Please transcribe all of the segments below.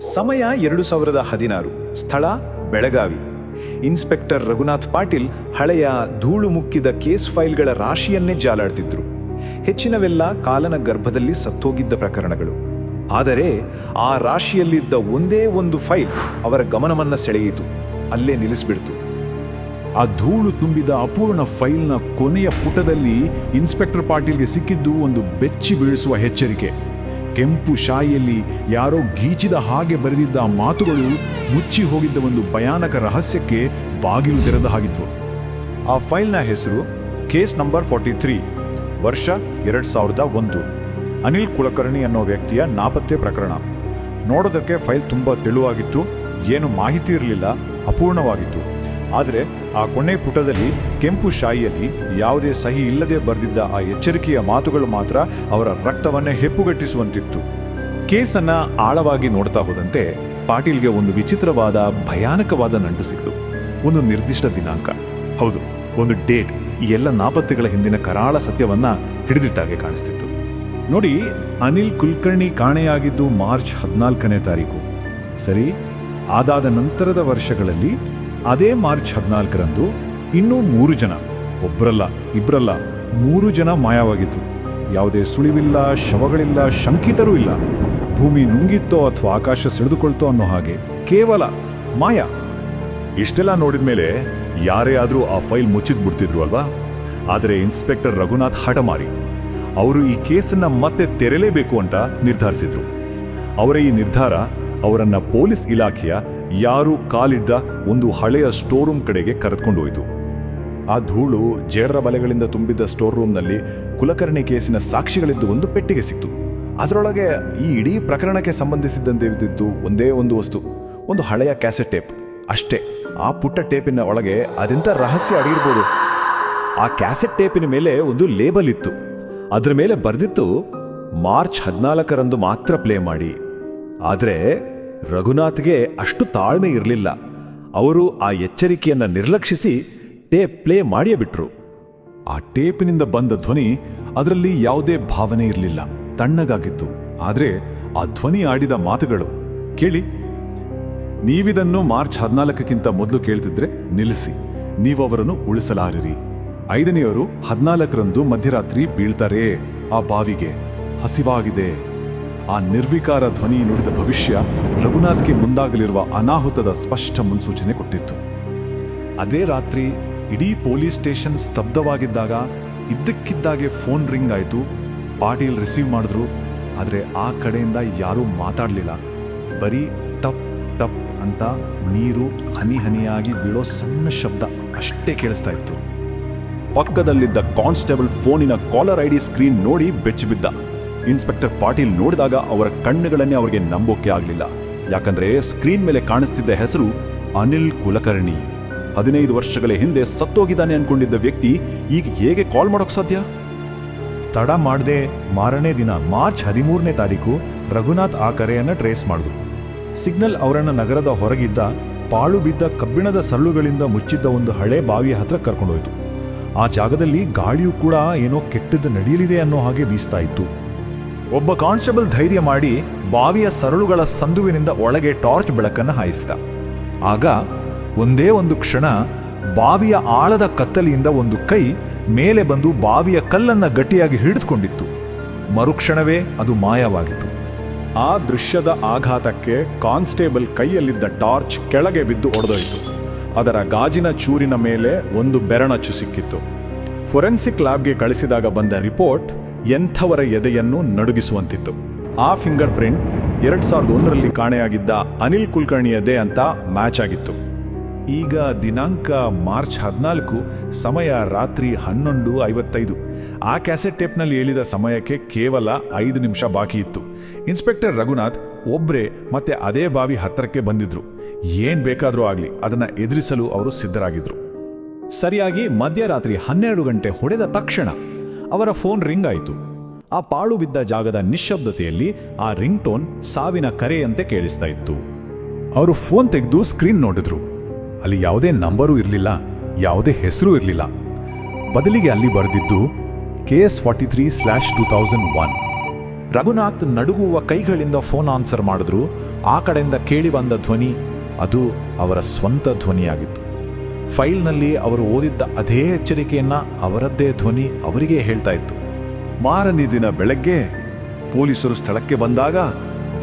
ಸಮಯ ಎರಡು ಸಾವಿರದ ಹದಿನಾರು. ಸ್ಥಳ ಬೆಳಗಾವಿ. ಇನ್ಸ್ಪೆಕ್ಟರ್ ರಘುನಾಥ್ ಪಾಟೀಲ್ ಹಳೆಯ ಧೂಳು ಮುಕ್ಕಿದ ಕೇಸ್ ಫೈಲ್ಗಳ ರಾಶಿಯನ್ನೇ ಜಾಲಾಡ್ತಿದ್ರು. ಹೆಚ್ಚಿನವೆಲ್ಲ ಕಾಲನ ಗರ್ಭದಲ್ಲಿ ಸತ್ತೋಗಿದ್ದ ಪ್ರಕರಣಗಳು. ಆದರೆ ಆ ರಾಶಿಯಲ್ಲಿದ್ದ ಒಂದೇ ಒಂದು ಫೈಲ್ ಅವರ ಗಮನವನ್ನ ಸೆಳೆಯಿತು. ಅಲ್ಲೇ ನಿಲ್ಲಿಸ್ಬಿಡ್ತು. ಆ ಧೂಳು ತುಂಬಿದ ಅಪೂರ್ಣ ಫೈಲ್ನ ಕೊನೆಯ ಪುಟದಲ್ಲಿ ಇನ್ಸ್ಪೆಕ್ಟರ್ ಪಾಟೀಲ್ಗೆ ಸಿಕ್ಕಿದ್ದು ಒಂದು ಬೆಚ್ಚಿ ಬೀಳಿಸುವ ಎಚ್ಚರಿಕೆ. ಕೆಂಪು ಶಾಯಿಯಲ್ಲಿ ಯಾರೋ ಗೀಚಿದ ಹಾಗೆ ಬರೆದಿದ್ದ ಮಾತುಗಳು ಮುಚ್ಚಿ ಹೋಗಿದ್ದ ಒಂದು ಭಯಾನಕ ರಹಸ್ಯಕ್ಕೆ ಬಾಗಿಲು ತೆರೆದ ಹಾಗಿದ್ವು ಆ ಫೈಲ್ನ ಹೆಸರು ಕೇಸ್ ನಂಬರ್ ಫಾರ್ಟಿ ತ್ರೀ ವರ್ಷ ಎರಡು ಸಾವಿರದ ಒಂದು. ಅನಿಲ್ ಕುಲಕರ್ಣಿ ಅನ್ನೋ ವ್ಯಕ್ತಿಯ ನಾಪತ್ತೆ ಪ್ರಕರಣ. ನೋಡೋದಕ್ಕೆ ಫೈಲ್ ತುಂಬ ತೆಳುವಾಗಿತ್ತು, ಏನು ಮಾಹಿತಿ ಇರಲಿಲ್ಲ, ಅಪೂರ್ಣವಾಗಿತ್ತು. ಆದರೆ ಆ ಕೊನೆ ಪುಟದಲ್ಲಿ ಕೆಂಪು ಶಾಯಿಯಲ್ಲಿ ಯಾವುದೇ ಸಹಿ ಇಲ್ಲದೆ ಬರೆದಿದ್ದ ಆ ಎಚ್ಚರಿಕೆಯ ಮಾತುಗಳು ಮಾತ್ರ ಅವರ ರಕ್ತವನ್ನೇ ಹೆಪ್ಪುಗಟ್ಟಿಸುವಂತಿತ್ತು. ಕೇಸನ್ನ ಆಳವಾಗಿ ನೋಡ್ತಾ ಹೋದಂತೆ ಪಾಟೀಲ್ಗೆ ಒಂದು ವಿಚಿತ್ರವಾದ, ಭಯಾನಕವಾದ ನಂಟು ಸಿಕ್ತು. ಒಂದು ನಿರ್ದಿಷ್ಟ ದಿನಾಂಕ. ಹೌದು, ಒಂದು ಡೇಟ್ ಈ ಎಲ್ಲ ನಾಪತ್ತೆಗಳ ಹಿಂದಿನ ಕರಾಳ ಸತ್ಯವನ್ನ ಹಿಡಿದಿಟ್ಟಾಗೆ ಕಾಣಿಸ್ತಿತ್ತು. ನೋಡಿ, ಅನಿಲ್ ಕುಲಕರ್ಣಿ ಕಾಣೆಯಾಗಿದ್ದು ಮಾರ್ಚ್ ಹದಿನಾಲ್ಕನೇ ತಾರೀಕು. ಸರಿ, ಅದಾದ ನಂತರದ ವರ್ಷಗಳಲ್ಲಿ ಅದೇ ಮಾರ್ಚ್ ಹದಿನಾಲ್ಕರಂದು ಇನ್ನೂ ಮೂರು ಜನ ಒಬ್ಬರಲ್ಲ ಇಬ್ಬರಲ್ಲ ಮೂರು ಜನ ಮಾಯವಾಗಿದ್ರು. ಯಾವುದೇ ಸುಳಿವಿಲ್ಲ, ಶವಗಳಿಲ್ಲ, ಶಂಕಿತರೂ ಇಲ್ಲ. ಭೂಮಿ ನುಂಗಿತ್ತೋ ಅಥವಾ ಆಕಾಶ ಸೆಳೆದುಕೊಳ್ತೋ ಅನ್ನೋ ಹಾಗೆ ಕೇವಲ ಮಾಯ. ಇಷ್ಟೆಲ್ಲ ನೋಡಿದ ಮೇಲೆ ಯಾರೇ ಆದರೂ ಆ ಫೈಲ್ ಮುಚ್ಚಿದ್ ಬಿಡ್ತಿದ್ರು ಅಲ್ವಾ? ಆದರೆ ಇನ್ಸ್ಪೆಕ್ಟರ್ ರಘುನಾಥ್ ಹಠಮಾರಿ ಅವರು ಈ ಕೇಸನ್ನ ಮತ್ತೆ ತೆರೆಯಲೇಬೇಕು ಅಂತ ನಿರ್ಧರಿಸಿದ್ರು. ಅವರ ಈ ನಿರ್ಧಾರ ಅವರನ್ನ ಪೊಲೀಸ್ ಇಲಾಖೆಯ ಯಾರು ಕಾಲಿಡ್ದ ಒಂದು ಹಳೆಯ ಸ್ಟೋರ್ ರೂಮ್ ಕಡೆಗೆ ಕರೆದುಕೊಂಡು ಹೋಯಿತು ಆ ಧೂಳು ಜೇಡರ ಬಲೆಗಳಿಂದ ತುಂಬಿದ್ದ ಸ್ಟೋರ್ ರೂಮ್ನಲ್ಲಿ ಕುಲಕರ್ಣಿ ಕೇಸಿನ ಸಾಕ್ಷಿಗಳಿದ್ದು ಒಂದು ಪೆಟ್ಟಿಗೆ ಸಿಕ್ತು. ಅದರೊಳಗೆ ಈ ಇಡೀ ಪ್ರಕರಣಕ್ಕೆ ಸಂಬಂಧಿಸಿದಂತೆ ಇದ್ದಿದ್ದು ಒಂದೇ ಒಂದು ವಸ್ತು, ಒಂದು ಹಳೆಯ ಕ್ಯಾಸೆಟ್ ಟೇಪ್. ಅಷ್ಟೇ, ಆ ಪುಟ್ಟ ಟೇಪಿನ ಒಳಗೆ ಅದೆಂಥ ರಹಸ್ಯ ಅಡಗಿರ್ಬೋದು? ಆ ಕ್ಯಾಸೆಟ್ ಟೇಪಿನ ಮೇಲೆ ಒಂದು ಲೇಬಲ್ ಇತ್ತು. ಅದರ ಮೇಲೆ ಬರೆದಿತ್ತು, ಮಾರ್ಚ್ ಹದಿನಾಲ್ಕರಂದು ಮಾತ್ರ ಪ್ಲೇ ಮಾಡಿ. ಆದರೆ ರಘುನಾಥ್ಗೆ ಅಷ್ಟು ತಾಳ್ಮೆ ಇರಲಿಲ್ಲ. ಅವರು ಆ ಎಚ್ಚರಿಕೆಯನ್ನು ನಿರ್ಲಕ್ಷಿಸಿ ಟೇಪ್ ಪ್ಲೇ ಮಾಡಿಯೇ ಬಿಟ್ರು ಆ ಟೇಪಿನಿಂದ ಬಂದ ಧ್ವನಿ ಅದರಲ್ಲಿ ಯಾವುದೇ ಭಾವನೆ ಇರಲಿಲ್ಲ. ತಣ್ಣಗಾಗಿತ್ತು. ಆದರೆ ಆ ಧ್ವನಿ ಆಡಿದ ಮಾತುಗಳು, ಕೇಳಿ. ನೀವಿದನ್ನು ಮಾರ್ಚ್ ಹದಿನಾಲ್ಕಕ್ಕಿಂತ ಮೊದಲು ಕೇಳ್ತಿದ್ರೆ ನಿಲ್ಲಿಸಿ. ನೀವು ಅವರನ್ನು ಉಳಿಸಲಾರಿರಿ. ಐದನೆಯವರು ಹದಿನಾಲ್ಕರಂದು ಮಧ್ಯರಾತ್ರಿ ಬೀಳ್ತಾರೆ. ಆ ಬಾವಿಗೆ ಹಸಿವಾಗಿದೆ. ಆ ನಿರ್ವಿಕಾರ ಧ್ವನಿ ನುಡಿದ ಭವಿಷ್ಯ ರಘುನಾಥ್ಗೆ ಮುಂದಾಗಲಿರುವ ಅನಾಹುತದ ಸ್ಪಷ್ಟ ಮುನ್ಸೂಚನೆ ಕೊಟ್ಟಿತ್ತು. ಅದೇ ರಾತ್ರಿ ಇಡೀ ಪೊಲೀಸ್ ಸ್ಟೇಷನ್ ಸ್ತಬ್ಧವಾಗಿದ್ದಾಗ ಇದ್ದಕ್ಕಿದ್ದಾಗೆ ಫೋನ್ ರಿಂಗ್ ಆಯಿತು. ಪಾಟೀಲ್ ರಿಸೀವ್ ಮಾಡಿದ್ರು. ಆದರೆ ಆ ಕಡೆಯಿಂದ ಯಾರೂ ಮಾತಾಡಲಿಲ್ಲ. ಬರೀ ಟಪ್ ಟಪ್ ಅಂತ ನೀರು ಹನಿ ಹನಿಯಾಗಿ ಬೀಳೋ ಸಣ್ಣ ಶಬ್ದ ಅಷ್ಟೇ ಕೇಳಿಸ್ತಾ ಇತ್ತು. ಪಕ್ಕದಲ್ಲಿದ್ದ ಕಾನ್ಸ್ಟೇಬಲ್ ಫೋನಿನ ಕಾಲರ್ ಐಡಿ ಸ್ಕ್ರೀನ್ ನೋಡಿ ಬೆಚ್ಚಿಬಿದ್ದ. ಇನ್ಸ್ಪೆಕ್ಟರ್ ಪಾಟೀಲ್ ನೋಡಿದಾಗ ಅವರ ಕಣ್ಣುಗಳನ್ನೇ ಅವರಿಗೆ ನಂಬೋಕೆ ಆಗಲಿಲ್ಲ. ಯಾಕಂದ್ರೆ ಸ್ಕ್ರೀನ್ ಮೇಲೆ ಕಾಣಿಸ್ತಿದ್ದ ಹೆಸರು ಅನಿಲ್ ಕುಲಕರ್ಣಿ. ಹದಿನೈದು ವರ್ಷಗಳ ಹಿಂದೆ ಸತ್ತೋಗಿದ್ದಾನೆ ಅನ್ಕೊಂಡಿದ್ದ ವ್ಯಕ್ತಿ ಈಗ ಹೇಗೆ ಕಾಲ್ ಮಾಡೋಕೆ ಸಾಧ್ಯ? ತಡ ಮಾಡದೆ ಮಾರನೇ ದಿನ ಮಾರ್ಚ್ ಹದಿಮೂರನೇ ತಾರೀಕು ರಘುನಾಥ್ ಆ ಕರೆಯನ್ನು ಟ್ರೇಸ್ ಮಾಡಿದ್ರು ಸಿಗ್ನಲ್ ಅವರನ್ನು ನಗರದ ಹೊರಗಿದ್ದ ಪಾಳು ಬಿದ್ದ ಕಬ್ಬಿಣದ ಸರಳುಗಳಿಂದ ಮುಚ್ಚಿದ್ದ ಒಂದು ಹಳೆ ಬಾವಿಯ ಹತ್ರ ಕರ್ಕೊಂಡೋಯ್ತು. ಆ ಜಾಗದಲ್ಲಿ ಗಾಳಿಯೂ ಕೂಡ ಏನೋ ಕೆಟ್ಟದ್ದು ನಡೆಯಲಿದೆ ಅನ್ನೋ ಹಾಗೆ ಬೀಸ್ತಾ ಇತ್ತು. ಒಬ್ಬ ಕಾನ್ಸ್ಟೇಬಲ್ ಧೈರ್ಯ ಮಾಡಿ ಬಾವಿಯ ಸರಳುಗಳ ಸಂದುವಿನಿಂದ ಒಳಗೆ ಟಾರ್ಚ್ ಬೆಳಕನ್ನು ಹಾಯಿಸಿದ. ಆಗ ಒಂದೇ ಒಂದು ಕ್ಷಣ ಬಾವಿಯ ಆಳದ ಕತ್ತಲಿಯಿಂದ ಒಂದು ಕೈ ಮೇಲೆ ಬಂದು ಬಾವಿಯ ಕಲ್ಲನ್ನು ಗಟ್ಟಿಯಾಗಿ ಹಿಡಿದುಕೊಂಡಿತ್ತು. ಮರುಕ್ಷಣವೇ ಅದು ಮಾಯವಾಗಿತ್ತು. ಆ ದೃಶ್ಯದ ಆಘಾತಕ್ಕೆ ಕಾನ್ಸ್ಟೇಬಲ್ ಕೈಯಲ್ಲಿದ್ದ ಟಾರ್ಚ್ ಕೆಳಗೆ ಬಿದ್ದು ಒಡೆದೋಯಿತು. ಅದರ ಗಾಜಿನ ಚೂರಿನ ಮೇಲೆ ಒಂದು ಬೆರಣಚ್ಚು ಸಿಕ್ಕಿತ್ತು. ಫೊರೆನ್ಸಿಕ್ ಲ್ಯಾಬ್ಗೆ ಕಳಿಸಿದಾಗ ಬಂದ ರಿಪೋರ್ಟ್ ಎಂಥವರ ಎದೆಯನ್ನು ನಡುಗಿಸುವಂತಿತ್ತು. ಆ ಫಿಂಗರ್ ಪ್ರಿಂಟ್ ಎರಡ್ ಸಾವಿರದ ಒಂದರಲ್ಲಿ ಕಾಣೆಯಾಗಿದ್ದ ಅನಿಲ್ ಕುಲಕರ್ಣಿ ಎದೆ ಅಂತ ಮ್ಯಾಚ್ ಆಗಿತ್ತು. ಈಗ ದಿನಾಂಕ ಮಾರ್ಚ್ ಹದಿನಾಲ್ಕು, ಸಮಯ ರಾತ್ರಿ ಹನ್ನೊಂದು ಐವತ್ತೈದು. ಆ ಕ್ಯಾಸೆಟ್ ಟೇಪ್ನಲ್ಲಿ ಹೇಳಿದ ಸಮಯಕ್ಕೆ ಕೇವಲ ಐದು ನಿಮಿಷ ಬಾಕಿ ಇತ್ತು. ಇನ್ಸ್ಪೆಕ್ಟರ್ ರಘುನಾಥ್ ಒಬ್ರೆ ಮತ್ತೆ ಅದೇ ಬಾವಿ ಹತ್ತಿರಕ್ಕೆ ಬಂದಿದ್ರು. ಏನು ಬೇಕಾದರೂ ಆಗಲಿ, ಅದನ್ನು ಎದುರಿಸಲು ಅವರು ಸಿದ್ಧರಾಗಿದ್ರು. ಸರಿಯಾಗಿ ಮಧ್ಯರಾತ್ರಿ ಹನ್ನೆರಡು ಗಂಟೆ ಹೊಡೆದ ತಕ್ಷಣ ಅವರ ಫೋನ್ ರಿಂಗ್ ಆಯಿತು. ಆ ಪಾಳು ಬಿದ್ದ ಜಾಗದ ನಿಶ್ಶಬ್ದತೆಯಲ್ಲಿ ಆ ರಿಂಗ್ ಟೋನ್ ಸಾವಿನ ಕರೆಯಂತೆ ಕೇಳಿಸ್ತಾ ಇತ್ತು. ಅವರು ಫೋನ್ ತೆಗೆದು ಸ್ಕ್ರೀನ್ ನೋಡಿದ್ರು. ಅಲ್ಲಿ ಯಾವುದೇ ನಂಬರೂ ಇರಲಿಲ್ಲ, ಯಾವುದೇ ಹೆಸರು ಇರಲಿಲ್ಲ. ಬದಲಿಗೆ ಅಲ್ಲಿ ಬರೆದಿದ್ದು K S forty three slash two thousand one. Raghunath ನಡುಗುವ ಕೈಗಳಿಂದ ಫೋನ್ ಆನ್ಸರ್ ಮಾಡಿದ್ರು. ಆ ಕಡೆಯಿಂದ ಕೇಳಿ ಬಂದ ಧ್ವನಿ, ಅದು ಅವರ ಸ್ವಂತ ಧ್ವನಿಯಾಗಿತ್ತು. ಫೈಲ್ನಲ್ಲಿ ಅವರು ಓದಿದ್ದ ಅದೇ ಎಚ್ಚರಿಕೆಯನ್ನ ಅವರದ್ದೇ ಧ್ವನಿ ಅವರಿಗೆ ಹೇಳ್ತಾ ಇತ್ತು. ಮಾರನೇ ದಿನ ಬೆಳಗ್ಗೆ ಪೊಲೀಸರು ಸ್ಥಳಕ್ಕೆ ಬಂದಾಗ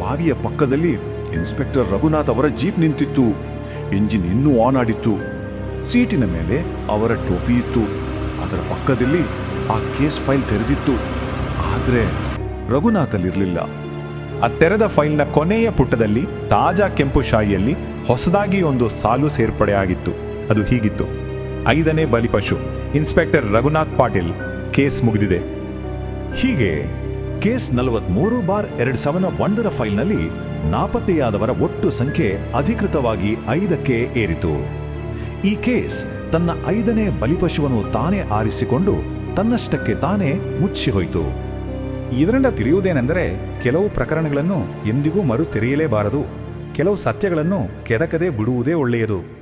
ಬಾವಿಯ ಪಕ್ಕದಲ್ಲಿ ಇನ್ಸ್ಪೆಕ್ಟರ್ ರಘುನಾಥ್ ಅವರ ಜೀಪ್ ನಿಂತಿತ್ತು. ಎಂಜಿನ್ ಇನ್ನೂ ಆನ್ ಆಡಿತ್ತು. ಸೀಟಿನ ಮೇಲೆ ಅವರ ಟೋಪಿ ಇತ್ತು. ಅದರ ಪಕ್ಕದಲ್ಲಿ ಆ ಕೇಸ್ ಫೈಲ್ ತೆರೆದಿತ್ತು. ಆದರೆ ರಘುನಾಥ್ ಅಲ್ಲಿರಲಿಲ್ಲ ಆ ತೆರೆದ ಫೈಲ್ನ ಕೊನೆಯ ಪುಟದಲ್ಲಿ ತಾಜಾ ಕೆಂಪು ಶಾಯಿಯಲ್ಲಿ ಹೊಸದಾಗಿ ಒಂದು ಸಾಲು ಸೇರ್ಪಡೆಯಾಗಿತ್ತು. ಅದು ಹೀಗಿತ್ತು. ಐದನೇ ಬಲಿಪಶು ಇನ್ಸ್ಪೆಕ್ಟರ್ ರಘುನಾಥ್ ಪಾಟೀಲ್, ಕೇಸ್ ಮುಗಿದಿದೆ. ಹೀಗೆ, ಕೇಸ್ ನಲವತ್ಮೂರು ಬಾರ್ ಎರಡು ಸಾವಿರದ ಒಂದರ ಫೈಲ್ನಲ್ಲಿ ನಾಪತ್ತೆಯಾದವರ ಒಟ್ಟು ಸಂಖ್ಯೆ ಅಧಿಕೃತವಾಗಿ ಐದಕ್ಕೆ ಏರಿತು. ಈ ಕೇಸ್ ತನ್ನ ಐದನೇ ಬಲಿಪಶುವನ್ನು ತಾನೇ ಆರಿಸಿಕೊಂಡು ತನ್ನಷ್ಟಕ್ಕೆ ತಾನೇ ಮುಚ್ಚಿಹೋಯಿತು ಇದರಿಂದ ತಿಳಿಯುವುದೇನೆಂದರೆ, ಕೆಲವು ಪ್ರಕರಣಗಳನ್ನು ಎಂದಿಗೂ ಮರು ತೆರೆಯಲೇಬಾರದು ಕೆಲವು ಸತ್ಯಗಳನ್ನು ಕೆದಕದೆ ಬಿಡುವುದೇ ಒಳ್ಳೆಯದು.